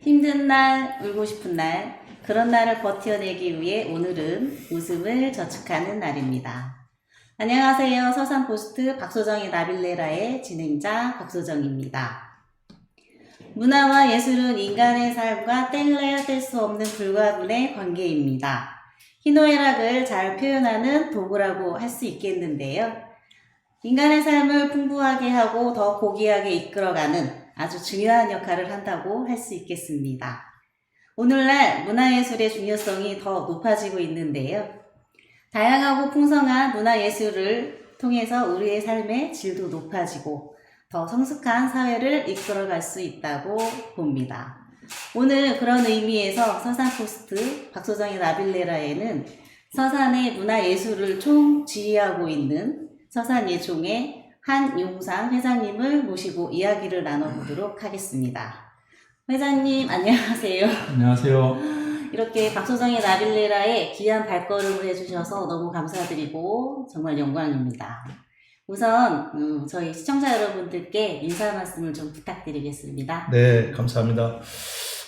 힘든 날, 울고 싶은 날, 그런 날을 버텨내기 위해 오늘은 웃음을 저축하는 날입니다. 안녕하세요. 서산포스트 박소정의 나빌레라의 진행자 박소정입니다. 문화와 예술은 인간의 삶과 뗄래야 뗄 수 없는 불가분의 관계입니다. 희노애락을 잘 표현하는 도구라고 할 수 있겠는데요. 인간의 삶을 풍부하게 하고 더 고귀하게 이끌어가는 아주 중요한 역할을 한다고 할 수 있겠습니다. 오늘날 문화예술의 중요성이 더 높아지고 있는데요. 다양하고 풍성한 문화예술을 통해서 우리의 삶의 질도 높아지고 더 성숙한 사회를 이끌어갈 수 있다고 봅니다. 오늘 그런 의미에서 서산 포스트 박소정의 나빌레라에는 서산의 문화예술을 총 지휘하고 있는 서산예총의 한용상 회장님을 모시고 이야기를 나눠보도록 하겠습니다. 회장님 안녕하세요. 안녕하세요. 이렇게 박소정의 나빌레라에 귀한 발걸음을 해주셔서 너무 감사드리고 정말 영광입니다. 우선 음, 저희 시청자 여러분들께 인사 말씀을 좀 부탁드리겠습니다. 네, 감사합니다.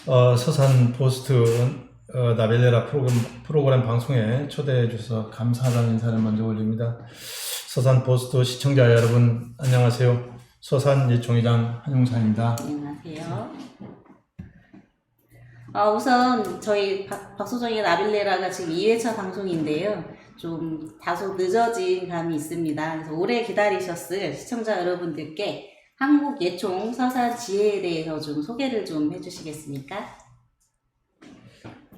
어, 서산 포스트 어, 나벨레라 프로그램, 프로그램 방송에 초대해 주셔서 감사하다는 인사를 먼저 올립니다. 서산 포스트 시청자 여러분, 안녕하세요. 서산 예총회장 한용산입니다. 안녕하세요. 아, 우선 저희 박, 박소정의 나빌레라가 지금 2회차 방송인데요. 좀 다소 늦어진 감이 있습니다. 그래서 오래 기다리셨을 시청자 여러분들께 한국 예총 서산 지혜에 대해서 좀 소개를 좀 해주시겠습니까?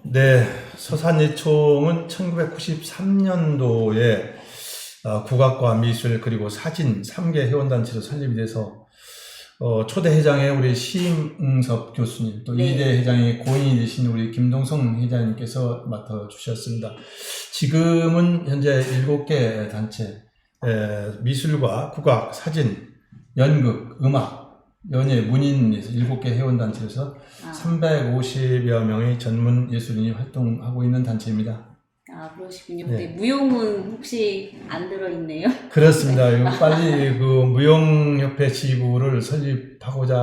네, 서산 예총은 1993년도에 어, 국악과 미술 그리고 사진 3개 회원단체로 설립이 돼서 어, 초대 회장에 우리 심응섭 교수님, 또 네. 2대 회장의 고인이 되신 우리 김동성 회장님께서 맡아 주셨습니다. 지금은 현재 7개 단체, 에, 미술과 국악, 사진, 연극, 음악, 연예, 문인 7개 회원 단체에서 아, 350여 명의 전문 예술인이 활동하고 있는 단체입니다. 아 그러시군요. 네. 근데 무용은 혹시 안 들어있네요? 그렇습니다. 이거 빨리 그 무용협회 지부를 설립하고자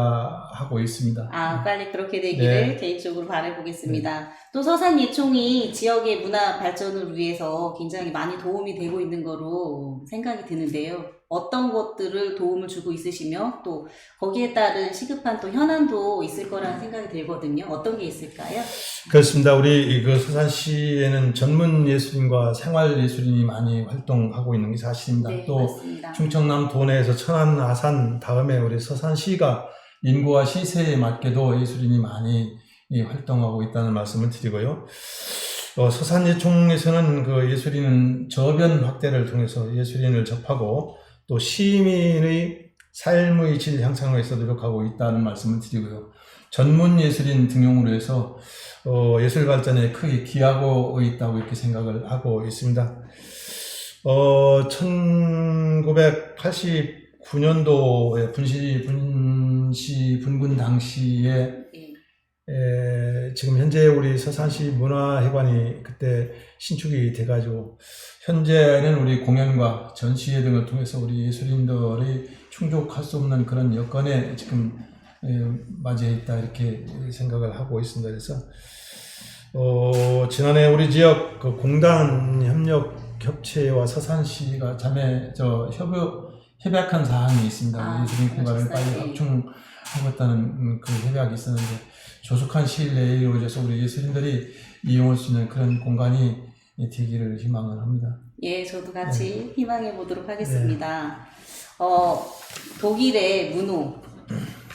하고 있습니다. 아, 빨리 그렇게 되기를 네. 개인적으로 바라보겠습니다. 또 서산예총이 지역의 문화 발전을 위해서 굉장히 많이 도움이 되고 있는 거로 생각이 드는데요. 어떤 것들을 도움을 주고 있으시며 또 거기에 따른 시급한 또 현안도 있을 거라는 생각이 들거든요. 어떤 게 있을까요? 그렇습니다. 우리 그 서산시에는 전문 예술인과 생활 예술인이 많이 활동하고 있는 게 사실입니다. 네, 또 맞습니다. 충청남 도내에서 천안, 아산 다음에 우리 서산시가 인구와 시세에 맞게도 예술인이 많이 이, 활동하고 있다는 말씀을 드리고요. 어, 서산예총에서는 그 예술인은 저변 확대를 통해서 예술인을 접하고 또 시민의 삶의 질 향상을 위해서 노력하고 있다는 말씀을 드리고요. 전문 예술인 등용으로 해서 어, 예술 발전에 크게 기하고 있다고 이렇게 생각을 하고 있습니다. 어, 1989년도에 분시, 분시, 분군 당시에 네. 에, 지금 현재 우리 서산시 문화회관이 그때 신축이 돼가지고 현재는 우리 공연과 전시회 등을 통해서 우리 예술인들이 충족할 수 없는 그런 여건에 지금 에, 맞이해 있다 이렇게 생각을 하고 있습니다. 그래서 어, 지난해 우리 지역 그 공단 협력 협체와 서산시가 자매 저 협의 협약한 사항이 있습니다. 아, 예술인 공간을 빨리. 확충하겠다는 음, 그 협약이 있었는데 조속한 시일 내에 이루어져서 우리 예술인들이 이용할 수 있는 그런 공간이 되기를 희망을 합니다. 예, 저도 같이 네. 희망해 보도록 하겠습니다. 어, 독일의 문호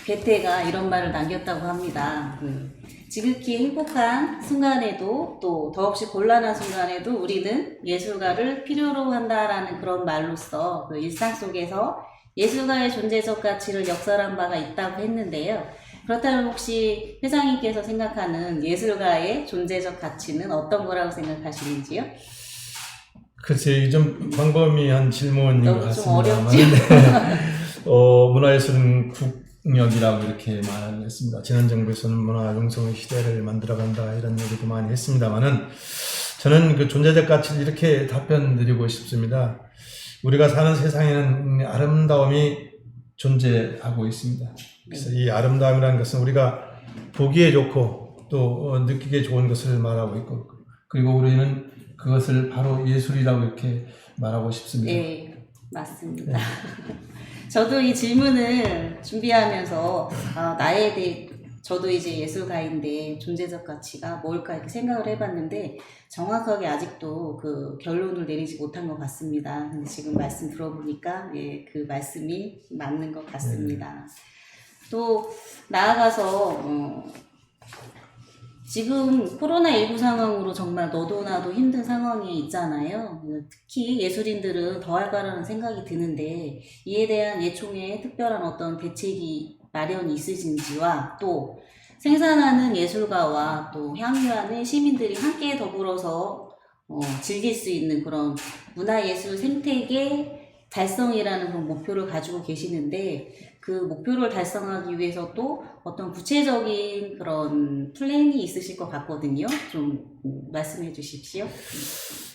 베테가 이런 말을 남겼다고 합니다. 그, 지극히 행복한 순간에도 또 더없이 곤란한 순간에도 우리는 예술가를 필요로 한다라는 그런 말로써 그 일상 속에서 예술가의 존재적 가치를 역설한 바가 있다고 했는데요. 그렇다면 혹시 회장님께서 생각하는 예술가의 존재적 가치는 어떤 거라고 생각하시는지요? 글쎄, 이좀 광범위한 질문인 것 너무 좀 같습니다. 어렵죠? 어, 문화예술은 국력이라고 이렇게 말을 했습니다. 지난 정부에서는 문화융성의 시대를 만들어간다 이런 얘기도 많이 했습니다만은 저는 그 존재적 가치를 이렇게 답변 드리고 싶습니다. 우리가 사는 세상에는 아름다움이 존재하고 있습니다. 그래서 이 아름다움이라는 것은 우리가 보기에 좋고 또 어, 느끼기에 좋은 것을 말하고 있고 그리고 우리는 그것을 바로 예술이라고 이렇게 말하고 싶습니다. 네, 맞습니다. 저도 이 질문을 준비하면서 아, 나에 대해 저도 이제 예술가인데 존재적 가치가 뭘까 이렇게 생각을 해봤는데 정확하게 아직도 그 결론을 내리지 못한 것 같습니다. 근데 지금 말씀 들어보니까 예, 그 말씀이 맞는 것 같습니다. 또 나아가서 어, 지금 코로나19 상황으로 정말 너도 나도 힘든 상황에 있잖아요. 특히 예술인들은 더 할까라는 생각이 드는데 이에 대한 예총의 특별한 어떤 대책이 마련이 있으신지와 또 생산하는 예술가와 또 향유하는 시민들이 함께 더불어서 어, 즐길 수 있는 그런 문화예술 생태계 달성이라는 그런 목표를 가지고 계시는데 그 목표를 달성하기 위해서 또 어떤 구체적인 그런 플랜이 있으실 것 같거든요. 좀 음, 말씀해 주십시오.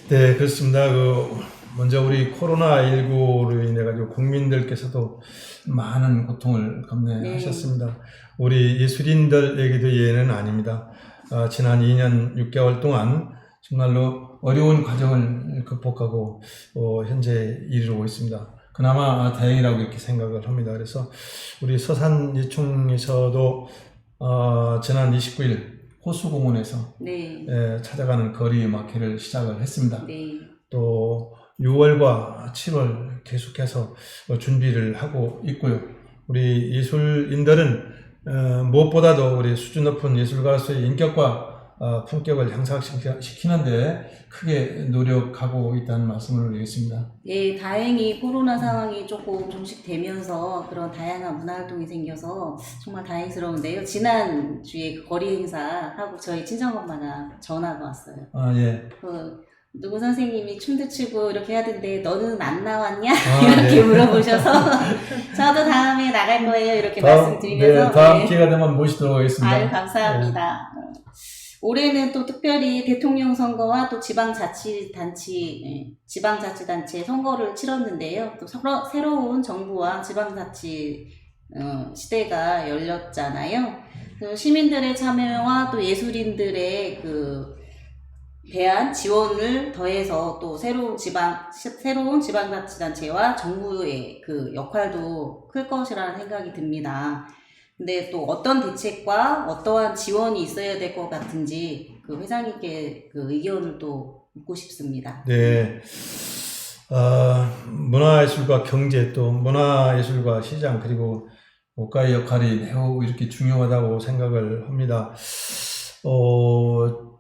네, 그렇습니다. 그 먼저 우리 코로나 19로 인해 가지고 국민들께서도 많은 고통을 감내하셨습니다. 우리 예술인들에게도 예외는 아닙니다. 아, 지난 2년 6개월 동안 정말로 어려운 과정을 극복하고 어, 현재 이르고 있습니다. 그나마 다행이라고 이렇게 생각을 합니다. 그래서 우리 서산 예총에서도 어, 지난 29일 호수공원에서 네, 에, 찾아가는 거리 음악회를 시작을 했습니다. 네, 또 6월과 7월 계속해서 어, 준비를 하고 있고요. 우리 예술인들은 어, 무엇보다도 우리 수준 높은 예술가로서의 인격과 어, 품격을 향상시키는데 크게 노력하고 있다는 말씀을 드리겠습니다. 예, 다행히 코로나 상황이 조금 종식되면서 그런 다양한 문화 활동이 생겨서 정말 다행스러운데요. 지난 주에 그 거리 행사하고 저희 친정 엄마가 전화가 왔어요. 아, 예. 그 누구 선생님이 춤도 추고 이렇게 하던데 너는 안 나왔냐 아, 이렇게 네. 물어보셔서 저도 다음에 나갈 거예요 이렇게 다음, 말씀드리면서 네, 다음 네. 기회가 되면 모시도록 하겠습니다. 아유 감사합니다. 올해는 또 특별히 대통령 선거와 또 지방자치단체 예, 지방자치단체 선거를 치렀는데요. 또 서로, 새로운 정부와 지방자치 어, 시대가 열렸잖아요. 그 시민들의 참여와 또 예술인들의 그 대한 지원을 더해서 또 새로운 지방 시- 새로운 지방자치단체와 정부의 그 역할도 클 것이라는 생각이 듭니다. 근데 또 어떤 대책과 어떠한 지원이 있어야 될 것 같은지 그 회장님께 그 의견을 또 묻고 싶습니다. 네. 아, 문화예술과 경제 또 문화예술과 시장 그리고 국가의 역할이 매우 이렇게 중요하다고 생각을 합니다. 어,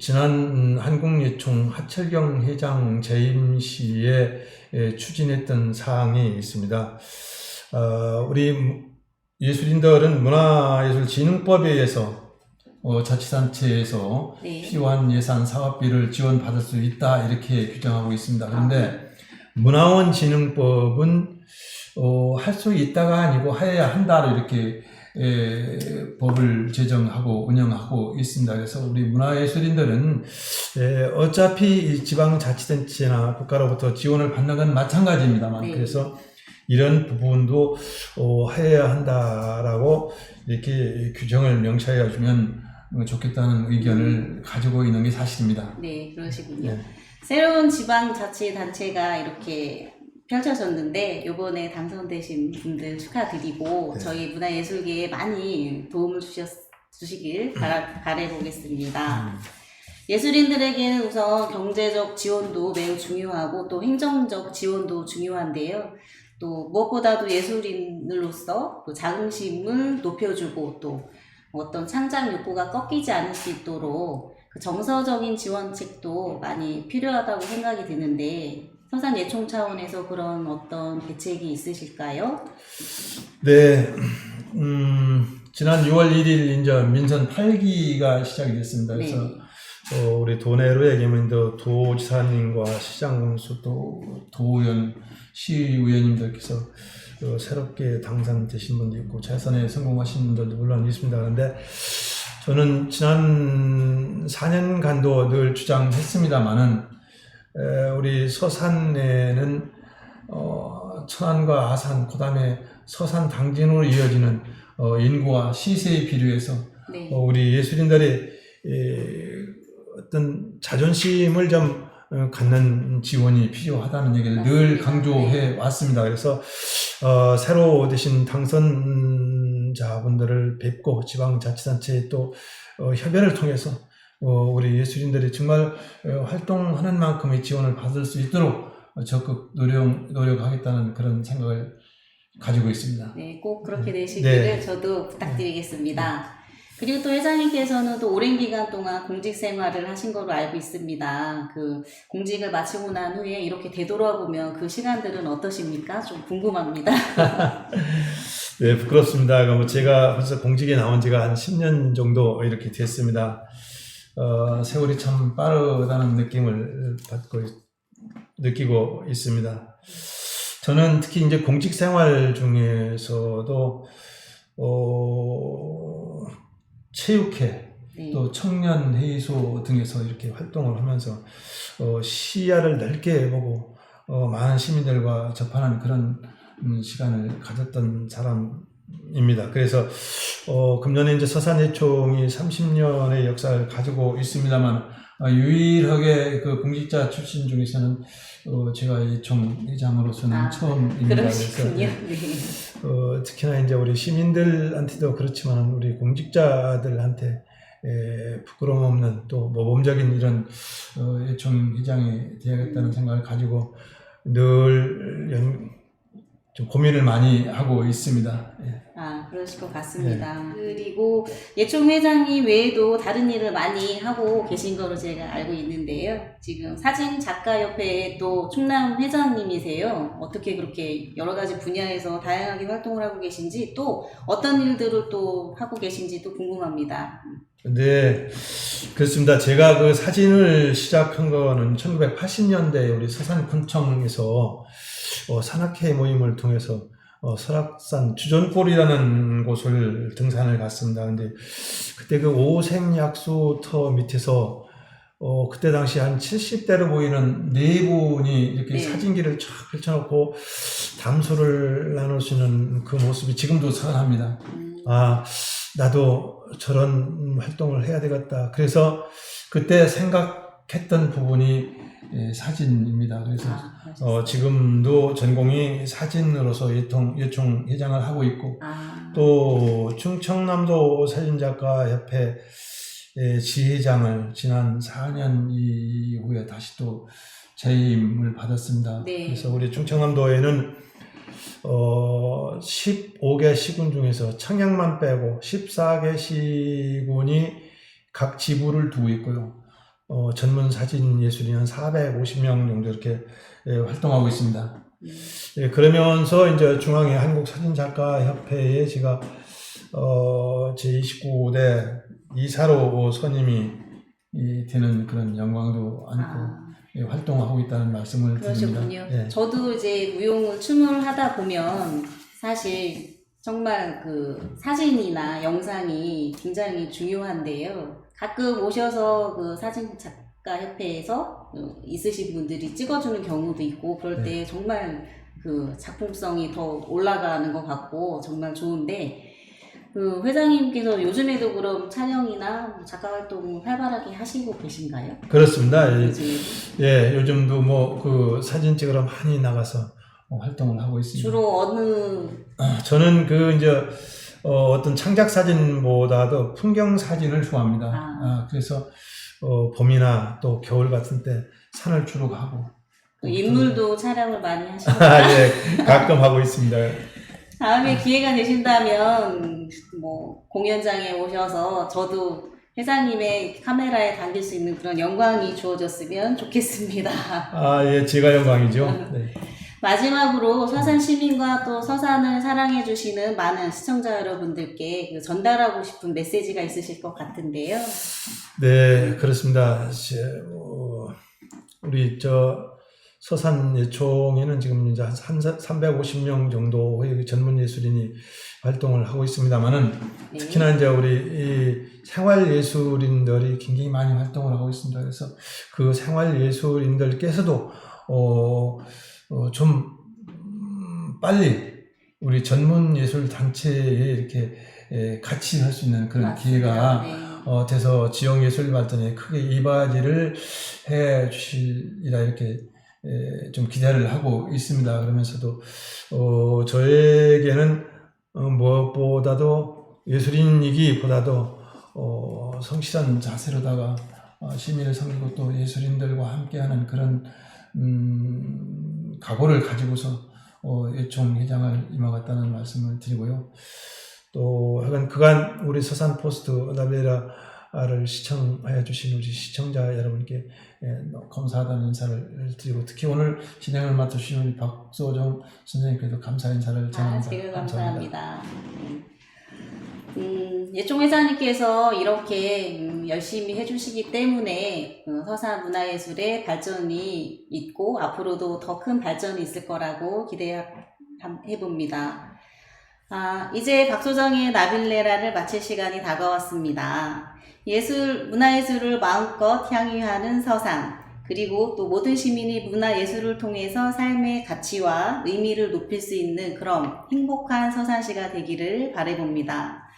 지난 한국예총 하철경 회장 재임 시에 예, 추진했던 사항이 있습니다. 어, 우리 예술인들은 문화예술진흥법에 의해서 어, 자치단체에서 네. 필요한 예산 사업비를 지원받을 수 있다 이렇게 규정하고 있습니다. 그런데 문화원 진흥법은 어, 할 수 있다가 아니고 해야 한다로 이렇게 에, 법을 제정하고 운영하고 있습니다. 그래서 우리 문화예술인들은 에, 어차피 이 지방자치단체나 국가로부터 지원을 받는 건 마찬가지입니다만 네. 그래서 이런 부분도 어, 해야 한다라고 이렇게 규정을 명시해 주면 좋겠다는 의견을 가지고 있는 게 사실입니다. 네, 그러시군요. 네. 새로운 지방자치단체가 이렇게 펼쳐졌는데 요번에 당선되신 분들 축하드리고 네. 저희 문화예술계에 많이 도움을 주셨, 주시길 바라, 바라보겠습니다. 음. 예술인들에게는 우선 경제적 지원도 매우 중요하고 또 행정적 지원도 중요한데요. 또 무엇보다도 예술인으로서 또 자긍심을 높여주고 또 어떤 창작 욕구가 꺾이지 않을 수 있도록 그 정서적인 지원책도 많이 필요하다고 생각이 드는데 서산 예총 차원에서 그런 어떤 대책이 있으실까요? 네, 음, 지난 6월 1일 이제 민선 8기가 시작이 됐습니다. 네. 그래서 어, 우리 도내로 얘기하면 또 도지사님과 시장군수 또 도의원, 시의원님들께서 어, 새롭게 당선되신 분도 있고 재선에 성공하신 분들도 물론 있습니다. 그런데 저는 지난 4년간도 늘 주장했습니다만은 우리 서산에는 어, 천안과 아산, 그 다음에 서산 당진으로 이어지는 어, 인구와 시세에 비례해서 네. 어, 우리 예술인들의 에, 어떤 자존심을 좀 어, 갖는 지원이 필요하다는 얘기를 늘. 강조해 왔습니다. 그래서 어, 새로 되신 당선자분들을 뵙고 지방자치단체에 또 어, 협연을 통해서 어, 우리 예술인들이 정말 어, 활동하는 만큼의 지원을 받을 수 있도록 적극 노력, 노력하겠다는 그런 생각을 가지고 있습니다. 네, 꼭 그렇게 되시기를 네. 저도 부탁드리겠습니다. 그리고 또 회장님께서는 또 오랜 기간 동안 공직 생활을 하신 걸로 알고 있습니다. 그 공직을 마치고 난 후에 이렇게 되돌아보면 그 시간들은 어떠십니까? 좀 궁금합니다. 네, 부끄럽습니다. 뭐 제가 벌써 공직에 나온 지가 한 10년 정도 이렇게 됐습니다. 어, 세월이 참 빠르다는 느낌을 받고, 있- 느끼고 있습니다. 저는 특히 이제 공직 생활 중에서도, 어, 체육회, 네. 또 청년 회의소 등에서 이렇게 활동을 하면서 어, 시야를 넓게 보고 어, 많은 시민들과 접하는 그런 음, 시간을 가졌던 사람입니다. 그래서 어, 금년에 이제 서산예총이 30년의 역사를 가지고 있습니다만 어, 유일하게 그 공직자 출신 중에서는 어, 제가 예총 회장으로서는 아, 처음입니다. 그러시군요. 그래서, 네. 어, 특히나 이제 우리 시민들한테도 그렇지만 우리 공직자들한테 에, 부끄러움 없는 또 모범적인 이런 어, 예총 회장이 되야겠다는 생각을 가지고 늘 연, 좀 고민을 많이 하고 있습니다. 예. 아, 그러실 것 같습니다. 그리고 예총 회장님 외에도 다른 일을 많이 하고 계신 거로 제가 알고 있는데요. 지금 사진 작가 협회의 또 충남 회장님이세요. 어떻게 그렇게 여러 가지 분야에서 다양하게 활동을 하고 계신지 또 어떤 일들을 또 하고 계신지도 궁금합니다. 네, 그렇습니다. 제가 그 사진을 시작한 거는 1980년대 우리 서산군청에서 어, 산악회 모임을 통해서 어, 설악산 주전골이라는 곳을 등산을 갔습니다. 근데 그때 그 오색약수터 밑에서 어, 그때 당시 한 70대로 보이는 네 분이 이렇게 네. 사진기를 쫙 펼쳐놓고 담소를 나누시는 그 모습이 지금도 선합니다. 음, 아, 나도 저런 활동을 해야 되겠다. 그래서 그때 생각했던 부분이 예, 사진입니다. 그래서 아, 어, 지금도 전공이 사진으로서 예통, 예총 회장을 하고 있고 아, 또 충청남도 사진작가 협회 의 지회장을 지난 4년 이후에 다시 또 재임을 받았습니다. 네. 그래서 우리 충청남도에는 어, 15개 시군 중에서 청양만 빼고 14개 시군이 각 지부를 두고 있고요. 어, 전문 사진 예술인 한 450명 정도 이렇게 예, 활동하고 있습니다. 음, 예, 그러면서 이제 중앙의 한국 사진작가 협회에 제가 어, 제 29대 이사로 선임이 이 되는 그런 영광도 안고 아. 예, 활동하고 있다는 말씀을 드립니다. 그러셨군요. 예. 저도 이제 무용을 춤을 하다 보면 사실 정말 그 사진이나 영상이 굉장히 중요한데요. 가끔 오셔서 그 사진 작가 협회에서 어, 있으신 분들이 찍어주는 경우도 있고 그럴 때 정말 그 작품성이 더 올라가는 것 같고 정말 좋은데 그 회장님께서 요즘에도 그럼 촬영이나 뭐 작가 활동 활발하게 하시고 계신가요? 그렇습니다. 예, 요즘에 예, 요즘도 뭐 그 사진 찍으러 많이 나가서 어, 활동을 하고 있습니다. 주로 어느 저는 그 이제 어, 어떤 창작 사진보다도 풍경 사진을 좋아합니다. 아. 아, 그래서 어, 봄이나 또 겨울 같은 때 산을 주로 가고 또 인물도 촬영을 많이 아, 하시니까 예, 가끔 하고 있습니다. 다음에 기회가 되신다면 뭐 공연장에 오셔서 저도 회장님의 카메라에 담길 수 있는 그런 영광이 주어졌으면 좋겠습니다. 아, 예, 제가 영광이죠. 네. 마지막으로 서산 시민과 또 서산을 사랑해 주시는 많은 시청자 여러분들께 그 전달하고 싶은 메시지가 있으실 것 같은데요. 네, 그렇습니다. 어, 우리 저 서산 예총에는 지금 이제 한 350명 정도의 전문 예술인이 활동을 하고 있습니다만은 네. 특히나 이제 우리 이 생활 예술인들이 굉장히 많이 활동을 하고 있습니다. 그래서 그 생활 예술인들께서도 어, 어, 좀 빨리 우리 전문 예술 단체에 이렇게 에, 같이 할 수 있는 그런 기회가 네. 어, 돼서 지역 예술 발전에 크게 이바지를 해 주시리라 이렇게 에, 좀 기대를 하고 있습니다. 그러면서도 어, 저에게는 어, 무엇보다도 예술인이기보다도 어, 성실한 자세로다가 어, 시민을 섬기고 또 예술인들과 함께하는 그런 음, 각오를 가지고서 어, 예총 회장을 임하겠다는 말씀을 드리고요. 또 하여간 그간 우리 서산 포스트 나베라를 시청해 주신 우리 시청자 여러분께 예, 감사하다는 인사를 드리고 특히 오늘 진행을 맡으신 우리 박소정 선생님께도 감사 인사를 아, 전합니다. 제가 감사합니다. 음, 음, 예종 회장님께서 이렇게 음, 열심히 해주시기 때문에 어, 서산 문화예술의 발전이 있고 앞으로도 더 큰 발전이 있을 거라고 기대해봅니다. 아, 이제 박소정의 나빌레라를 마칠 시간이 다가왔습니다. 예술, 문화예술을 마음껏 향유하는 서산, 그리고 또 모든 시민이 문화예술을 통해서 삶의 가치와 의미를 높일 수 있는 그런 행복한 서산시가 되기를 바라봅니다.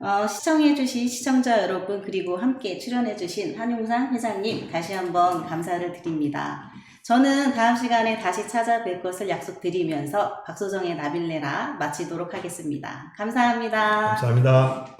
어, 시청해주신 시청자 여러분, 그리고 함께 출연해주신 한용상 회장님, 다시 한번 감사를 드립니다. 저는 다음 시간에 다시 찾아뵐 것을 약속드리면서 박소정의 나빌레라 마치도록 하겠습니다. 감사합니다. 감사합니다.